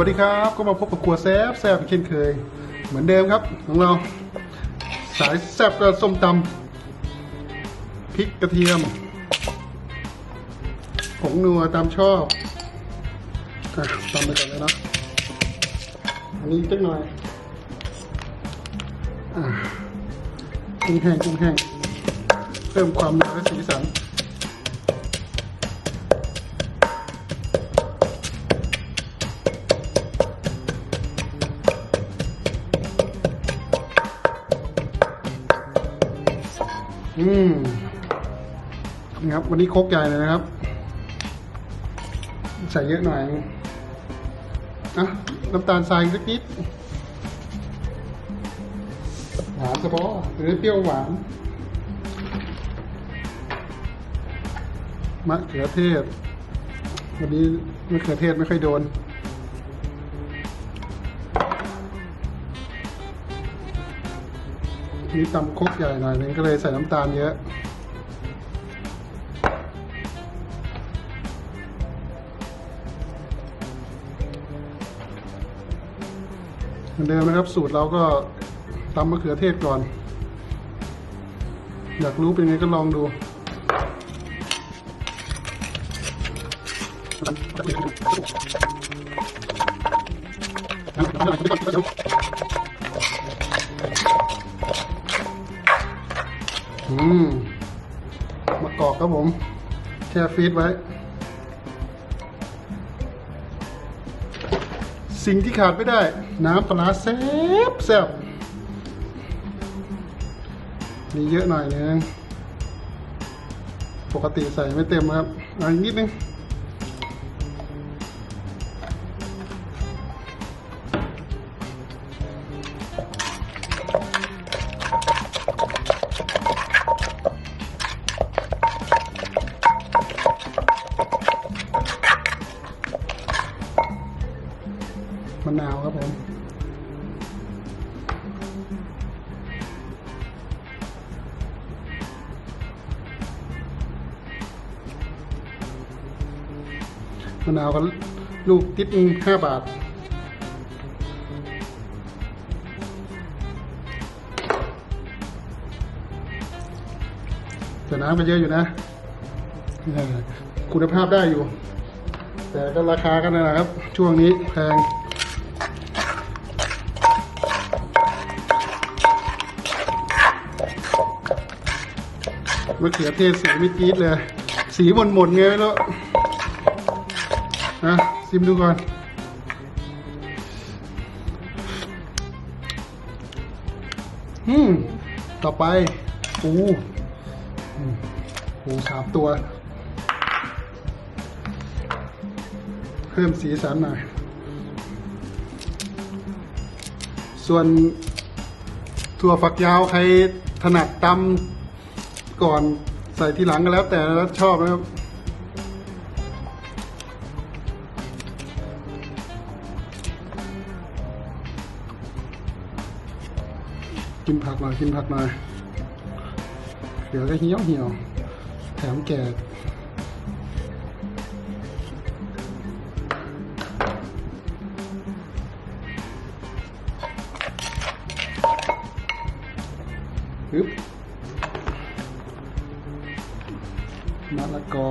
สวัสดีครับ ก็มาพบกับครัวแซบแซบเช่นเคย เหมือนเดิมครับ ของเรา สายแซบกับส้มตำพริกกระเทียมผงนัวตามชอบอะตำไปก่อนเลยนะอันนี้จักหน่อยอะกุ้งแห้งกุ้งแห้งเพิ่มความนัวและสีสัน อืมนี่ครับ วันนี้โคกใหญ่เลยนะครับ ใส่เยอะหน่อยอะน้ำตาลทรายสักนิด หวานเฉพาะหรือเปรี้ยวหวานมะเขือเทศ วันนี้มะเขือเทศไม่ค่อยโดน นี่ตำครกใหญ่หน่อยนึงก็เลยใส่น้ำตาลเยอะ เหมือนเดิมนะครับสูตรเราก็ตำมะเขือเทศก่อน อยากรู้เป็นไงก็ลองดู อืมมะกอกครับผม แช่ฟรีดไว้ สิ่งที่ขาดไม่ได้ น้ำปลาร้าแซ่บแซ่บนี่เยอะหน่อยนึงปกติใส่ไม่เต็มครับเอาอีกนิดนึง มะนาวครับผมมะนาวก็ลูกติดห้าบาท แต่น้ำก็เยอะอยู่นะ คุณภาพได้อยู่ แต่ก็ราคากันนะครับ ช่วงนี้แพง มะเขือเทศสีไม่จี๊ดเลย สีหม่นหม่นๆไงไม่รู้นะซิมดูก่อน อืม ต่อไป ปูปูสามตัว เพิ่มสีสันหน่อย ส่วนถั่วฝักยาวใครถนัดตำ ก่อนใส่ทีหลังก็แล้วแต่ชอบนะครับกินผักหน่อยกินผักหน่อยเดี๋ยวก็เหี่ยวเหี่ยวแถมแก่ปึ๊บ มะละกอ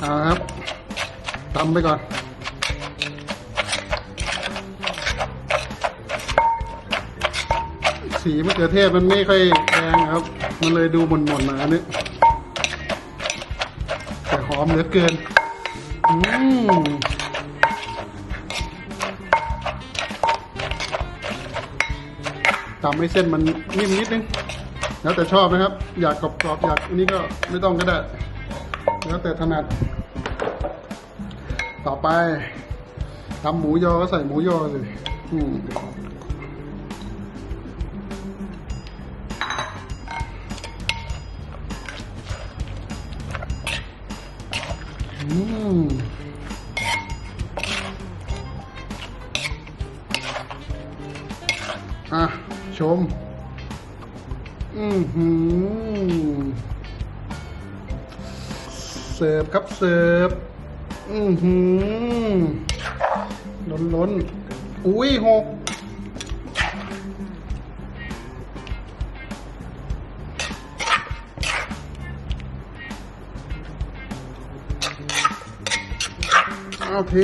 เอาครับตำไปก่อนสีมะเขือเทศมันไม่ค่อยแดงครับ มันเลยดูหม่นๆหน่อยอันนี้แต่หอมเหลือเกิน อืม ทำให้เส้นมันนิ่มนิดนึง แล้วแต่ชอบนะครับ อยากกรอบๆอยากอันนี้ก็ไม่ต้องก็ได้ แล้วแต่ถนัด ต่อไปทำหมูยอก็ใส่หมูยอสิอืมอืมอะ ชม อือหือเสิร์ฟครับเสิร์ฟ อือหือล้นล้นอุ้ยหกโอเค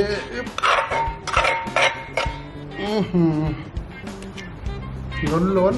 อือหือ ล้นล้น